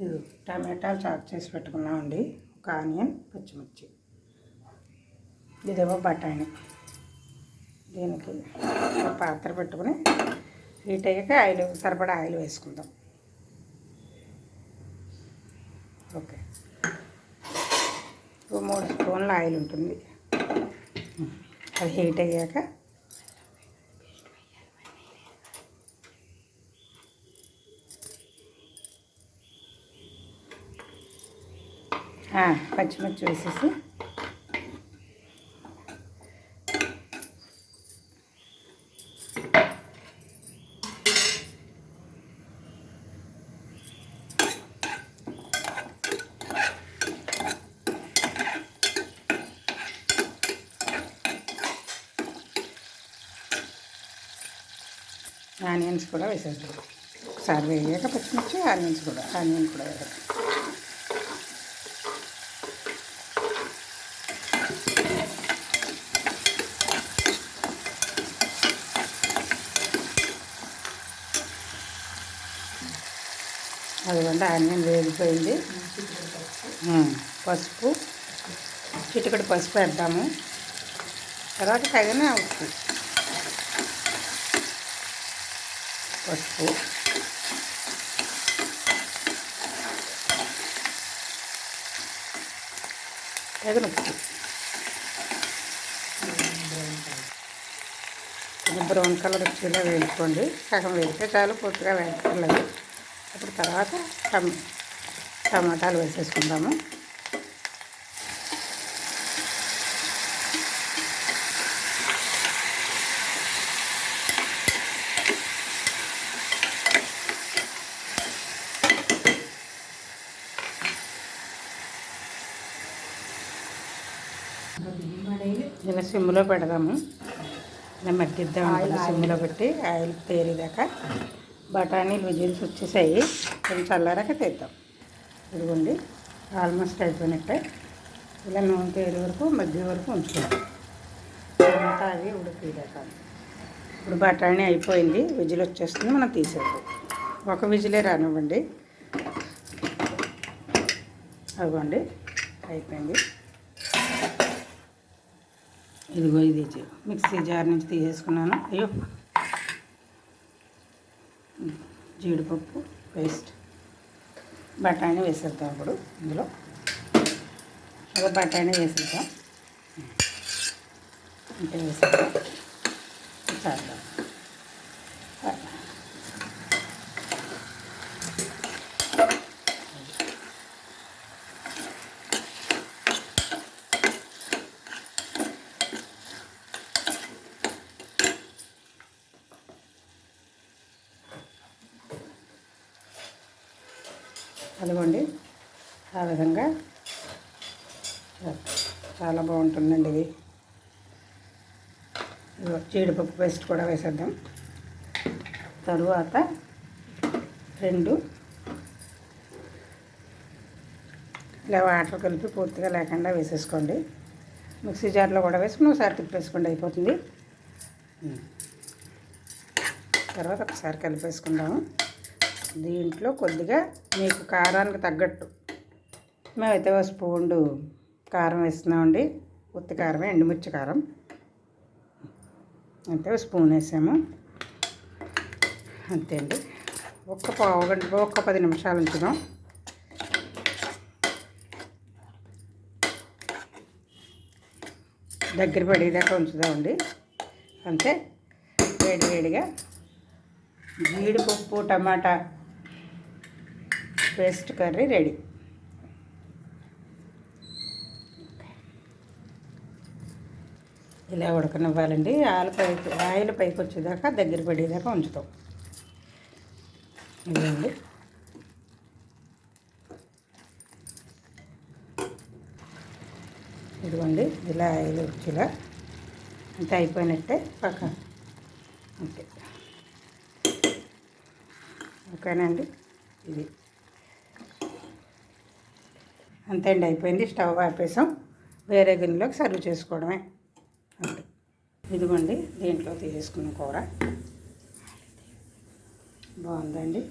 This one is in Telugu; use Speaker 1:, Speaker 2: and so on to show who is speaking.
Speaker 1: ఇది టమాటాలు చాప్ చేసి పెట్టుకున్నామండి. ఒక ఆనియన్ పచ్చిమిర్చి. ఇదేమో బఠానీ. దీనికి ఒక పాత్ర పెట్టుకుని హీట్ అయ్యాక ఆయిల్ సరిపడా ఆయిల్ వేసుకుందాం. ఓకే. మూడు స్పూన్ల ఆయిల్ ఉంటుంది. అది హీట్ అయ్యాక పచ్చిమిర్చి వేసేసి. ఆనియన్స్ కూడా వేసేద్దాం. ఒకసారి వేయాక పచ్చిమిర్చి ఆనియన్స్ కూడా ఆనియన్ కూడా వేయాలి అదిగోండి ఆనియన్ వేగిపోయింది. పసుపు. చిటికడి పసుపు వేద్దాము. తర్వాత తగిన ఉప్పు. పసుపు. తగిన ఉప్పు. కొంచెం బ్రౌన్ కలర్ వచ్చేలా వేయించుకోండి. సగం వేస్తే చాలు పూర్తిగా వేసుకోలేదు అప్పుడు తర్వాత టమ టమాటాలు వేసేసుకుందాము. ఇలా సిమ్లో పెడదాము ఇలా మగ్గిద్దాం సిమ్లో పెట్టి ఆయిల్ తేలిదాకా. బఠానీలు విజిల్స్ వచ్చేసాయి. కొంచెం చల్లారాక తెద్దాం ఇదిగోండి ఆల్మోస్ట్ అయిపోయినట్టే ఇలా నూనె తేలి వరకు మధ్య వరకు ఉంచుకోండి తర్వాత అది ఉడికిదాక ఇప్పుడు బఠానీ అయిపోయింది విజిల్ వచ్చేస్తుంది మనం తీసేద్దాం. ఒక విజిలే రానివ్వండి. అవ్వండి అయిపోయింది. ఇదిగో ఇది మిక్సీ జార్ నుంచి తీసేసుకున్నాను. అయ్యో జీడిపప్పు పేస్ట్ బఠానీ వేసేద్దాం ఇప్పుడు ఇందులో. ఒక బఠానీ వేసేద్దాం. అంటే వేసేద్దాం. చేద్దాం. అదిగోండి ఆ విధంగా. చాలా బాగుంటుందండి ఇది. ఇదిగో జీడిపప్పు పేస్ట్ కూడా వేసేద్దాం. తరువాత రెండు ఇలా వాటర్ కలిపి పూర్తిగా లేకుండా వేసేసుకోండి. మిక్సీ జార్లో కూడా వేసుకుని ఒకసారి తిప్పేసుకోండి అయిపోతుంది. తర్వాత ఒకసారి కలిపేసుకుందాము. దీంట్లో కొద్దిగా మీకు కారానికి తగ్గట్టు. మేమైతే ఒక స్పూన్ కారం వేస్తున్నామండి. ఉత్తి కారమే ఎండుమిర్చి కారం. అంతే ఒక స్పూన్ వేసాము. అంతే అండి. ఒక్క పావు గంట ఒక్క పది నిమిషాలు ఉంచుదాం. దగ్గర పడేదాకా ఉంచుదామండి. అంతే వేడి వేడిగా జీడిపప్పు టమాటా పేస్ట్ కర్రీ రెడీ. ఇలా ఉడకనివ్వాలండి. ఆయిల్ పైకి ఆయిల్ పైకి వచ్చేదాకా దగ్గర పడేదాకా ఉంచుతాం. ఇదండి ఇదిగోండి ఇలా ఆయిల్ వచ్చేలా. అంటే అయిపోయినట్టే పక్క. ఓకే. ఓకేనండి ఇది. అంతే అండి అయిపోయింది. స్టవ్ ఆపేసాం. వేరే గిన్నెలోకి సర్వ్ చేసుకోవడమే. అంతే. ఇదిగోండి దీంట్లో తీసేసుకున్న కూర. బాగుందండి.